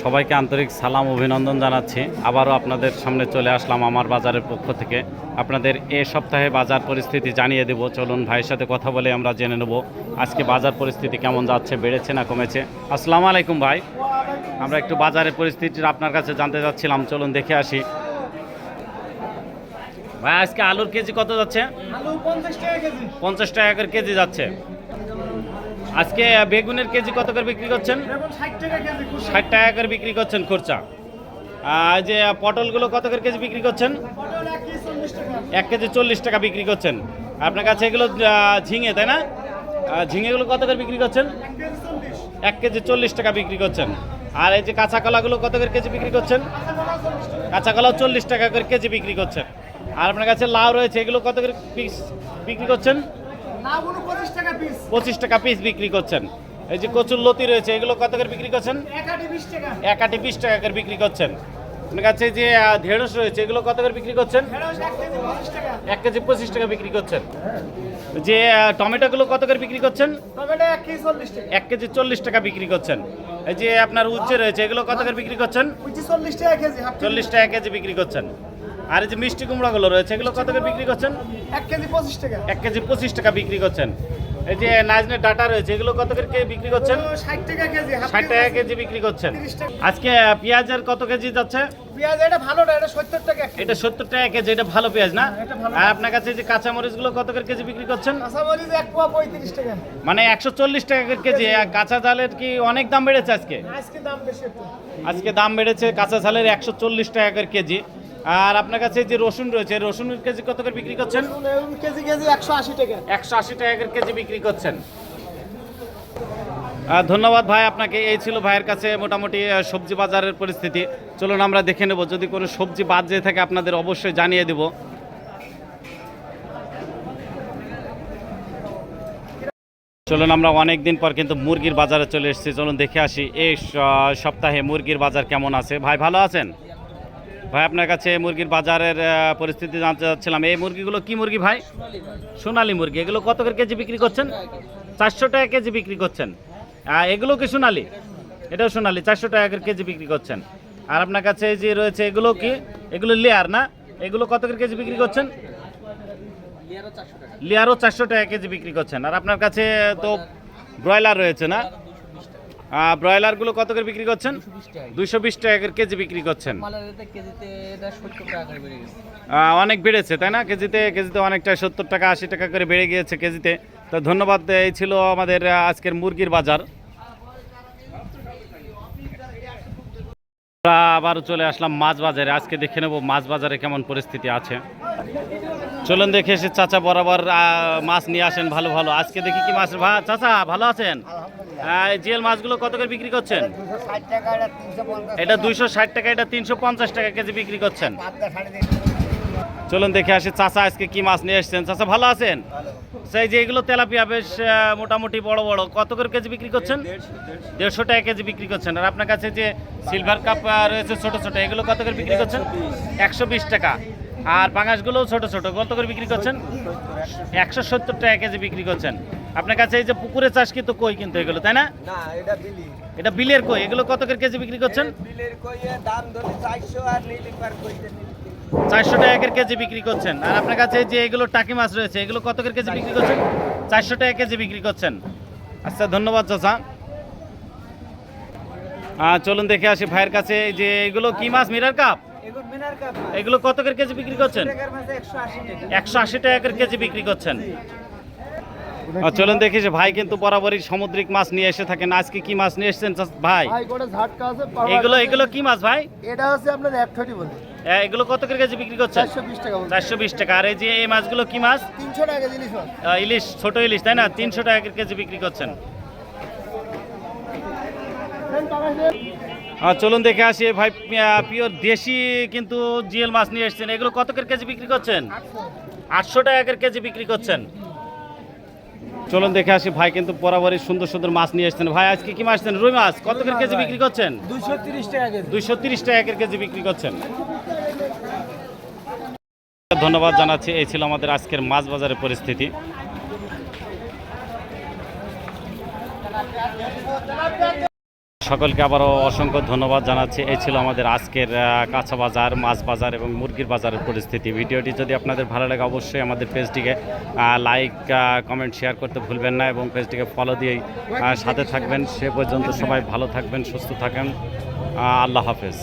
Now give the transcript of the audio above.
সবাইকে আন্তরিক সালাম অভিনন্দন জানাচ্ছি। আবারও আপনাদের সামনে চলে আসলাম আমার বাজারের পক্ষ থেকে। আপনাদের এ সপ্তাহে বাজার পরিস্থিতি জানিয়ে দেব। চলুন ভাইয়ের সাথে কথা বলে আমরা জেনে নেব আজকে বাজার পরিস্থিতি কেমন যাচ্ছে বেড়েছে না কমেছে। আসসালামু আলাইকুম ভাই। আমরা একটু বাজারের পরিস্থিতি আপনার কাছে জানতে চাচ্ছিলাম চলুন দেখে আসি। ভাই আজকে আলুর কেজি কত যাচ্ছে? পঞ্চাশ টাকা কেজি যাচ্ছে। আজকে বেগুনের কেজি কত করে বিক্রি করছেন? ষাট টাকা করে বিক্রি করছেন খরচা। যে পটলগুলো কত করে কেজি বিক্রি করছেন? এক কেজি চল্লিশ টাকা বিক্রি করছেন। আপনার কাছে এগুলো ঝিঙে, তাই না? ঝিঙেগুলো কত করে বিক্রি করছেন? এক কেজি চল্লিশ টাকা বিক্রি করছেন। আর এই যে কাঁচা কলাগুলো কত করে কেজি বিক্রি করছেন? কাঁচা কলাও চল্লিশ টাকা করে কেজি বিক্রি করছেন। আর আপনার কাছে লাউ রয়েছে, এগুলো কত করে বিক্রি করছেন? পঁচিশ টাকা পিস বিক্রি করছেন। এই যে কচুর লতি রয়েছে এগুলো কত করে বিক্রি করছেন? এক আটি বিশ টাকা। করে বিক্রি করছেন। আপনার কাছে যে ঢেঁড়স রয়েছে এগুলো কত করে বিক্রি করছেন? এক কেজি পঁচিশ টাকা। বিক্রি করছেন। যে টমেটোগুলো কত করে বিক্রি করছেন? এক কেজি চল্লিশ টাকা। বিক্রি করছেন। এই যে আপনার উচ্ছে রয়েছে এগুলো কত করে বিক্রি করছেন? চল্লিশ টাকা কেজি চল্লিশ টাকা কেজি বিক্রি করছেন। আর এই যে মিষ্টি কুমড়াগুলো রয়েছে এগুলো কত করে বিক্রি করছেন? এক কেজি পঁচিশ টাকা। এক কেজি পঁচিশ টাকা বিক্রি করছেন। এই যে নাজনের ডাটা রয়েছে এগুলো কত করে কে- বিক্রি করছেন? ষাট টাকা কেজি ষাট টাকা কেজি বিক্রি করছেন। আজকে পেঁয়াজের কত কেজি যাচ্ছে? পেঁয়াজ এটা ভালো না এটা সত্তর টাকা। এটা সত্তর টাকা কেজি এটা ভালো পেঁয়াজ না? আর আপনার কাছে যে কাঁচা মরিচগুলো কত করে কেজি বিক্রি করছেন? কাঁচামরিচ এক পোয়া পঁয়ত্রিশ টাকা। মানে একশো চল্লিশ টাকা করে কেজি। কাঁচা ঝালের কি অনেক দাম বেড়েছে আজকে? আজকে দাম বেশি আজকে দাম বেড়েছে কাঁচা ঝালের একশো চল্লিশ টাকা করে কেজি। আর আপনার কাছে যে রসুন রয়েছে রসুনের কেজি কত করে বিক্রি করছেন? কেজি কেজি একশো আশি টাকা। একশো আশি টাকা কেজি বিক্রি করছেন। ধন্যবাদ ভাই আপনাকে এই ছিল ভাইয়ের কাছে মোটামুটি সবজি বাজারের পরিস্থিতি। চলুন আমরা দেখে নেব যদি কোনো সবজি বাদ যেয়ে থাকে আপনাদের অবশ্যই জানিয়ে দেব। চলুন আমরা অনেক দিন পর কিন্তু মুরগির বাজারে চলে এসেছি। চলুন দেখে আসি এই সপ্তাহে মুরগির বাজার কেমন আছে। ভাই ভালো আছেন? ভাই, আপনার কাছে মুরগির বাজারের পরিস্থিতি জানতে চাচ্ছিলাম। এই মুরগিগুলো কি মুরগি ভাই? সোনালি মুরগি। এগুলো কত করে কেজি বিক্রি করছেন? চারশো টাকা কেজি বিক্রি করছেন। এগুলো কি সোনালি? এটাও সোনালি, চারশো টাকা করে কেজি বিক্রি করছেন। আর আপনার কাছে যে রয়েছে, এগুলো কি? এগুলো লেয়ার না? এগুলো কত করে কেজি বিক্রি করছেন? লেয়ারও চারশো টাকা কেজি বিক্রি করছেন। আর আপনার কাছে তো ব্রয়লার রয়েছে না? ব্রয়লারগুলো কত করে বিক্রি করছেন? দুইশো বিশ টাকা। করে কেজি বিক্রি করছেন। অনেক বেড়েছে তাই না? কেজিতে কেজিতে অনেকটা সত্তর টাকা আশি টাকা করে বেড়ে গিয়েছে কেজিতে। তো ধন্যবাদ এই ছিল আমাদের আজকের মুরগির বাজার। আমরা আবার চলে আসলাম মাছ বাজারে। আজকে দেখে নেব মাছ বাজারে কেমন পরিস্থিতি আছে। চলুন দেখে এসে চাচা বরাবর আহ, মাছ নিয়ে আসেন ভালো ভালো। আজকে দেখি কি মাছ ভা চাচা ভালো আছেন? জিএল মাছগুলো কত করে বিক্রি করছেন? এটা দুইশো ষাট টাকা, এটা তিনশো পঞ্চাশ টাকা কেজি বিক্রি করছেন। চলুন দেখে আসি, চাচা আজকে কি মাছ নিয়ে এসেছেন? চাচা ভালো আছেন? সেই যে এগুলো তেলাপিয়া বেশ মোটামুটি বড় বড়। কত করে কেজি বিক্রি করছেন? দেড়শো টাকা কেজি বিক্রি করছেন। আর আপনার কাছে যে সিলভার কাপ রয়েছে ছোট ছোট, এগুলো কত করে বিক্রি করছেন? একশো বিশ টাকা। আর পাঙাশগুলো ছোট ছোট, কত করে বিক্রি করছেন? একশো সত্তর টাকা কেজি বিক্রি করছেন। আপনার কাছে এই যে পুকুরে চাষ কিন্তু কই কিন্তু এগুলো তাই না? না এটা বিলি। এটা বিলের কই? এগুলো কত করে কেজি বিক্রি করছেন? বিলের কইয়ে দাম ধরে চারশো আর নীলিপার কইতে চারশো টাকা করে কেজি বিক্রি করছেন। আর আপনার কাছে যে এগুলো টাকি মাছ রয়েছে এগুলো কত করে কেজি বিক্রি করছেন? চারশো টাকা কেজি বিক্রি করছেন। আচ্ছা ধন্যবাদ চাচা। চলুন দেখে আসি ভাইয়ের কাছে এই যে এগুলো কি মাছ মিরার কাপ? এগুলো মিনার কাপ এগুলো কত করে কেজি বিক্রি করছেন? একশো আশি টাকা করে কেজি বিক্রি করছেন। চলুন দেখি যে ভাই কিন্তু বরাবরই সামুদ্রিক মাছ নিয়ে এসে থাকেন। আজকে কি মাছ নিয়ে এসেছেন ভাই? এগুলো এগুলো কি মাছ ভাই? এটা হচ্ছে আপনার এক থর্টি বলে। এগুলো কত করে কেজি বিক্রি করছেন? চারশো বিশ টাকা আর এই যে এই মাছগুলো কি মাছ? তিনশো টাকা ইলিশ ছোট ইলিশ তাই না? তিনশো টাকা কেজি বিক্রি করছেন। চলুন দেখে আসি। ভাই পিওর দেশি কিন্তু জিএল মাছ নিয়ে এসেছেন। এগুলো কত করে কেজি বিক্রি করছেন? আটশো। টাকা কেজি বিক্রি করছেন। চলুন দেখে আসি ভাই কিন্তু বরাবরই সুন্দর সুন্দর মাছ নিয়ে আসছেন। ভাই আজকে কি মাছ আসছেন রুই মাছ কত করে কেজি বিক্রি করছেন? দুইশো তিরিশ টাকা কেজি। দুইশো তিরিশ টাকা করে কেজি বিক্রি করছেন। ধন্যবাদ জানাচ্ছি এই ছিল আমাদের আজকের মাছ বাজারের পরিস্থিতি। সকলকে আবারও অসংখ্য ধন্যবাদ জানাচ্ছি। এই ছিল আমাদের আজকের কাঁচা বাজার, মাছ বাজার এবং মুরগির বাজারের পরিস্থিতি। ভিডিওটি যদি আপনাদের ভালো লাগে অবশ্যই আমাদের পেজটিকে লাইক কমেন্ট শেয়ার করতে ভুলবেন না এবং পেজটিকে ফলো দিয়েই সাথে থাকবেন। সে পর্যন্ত সবাই ভালো থাকবেন, সুস্থ থাকেন। আল্লাহ হাফেজ।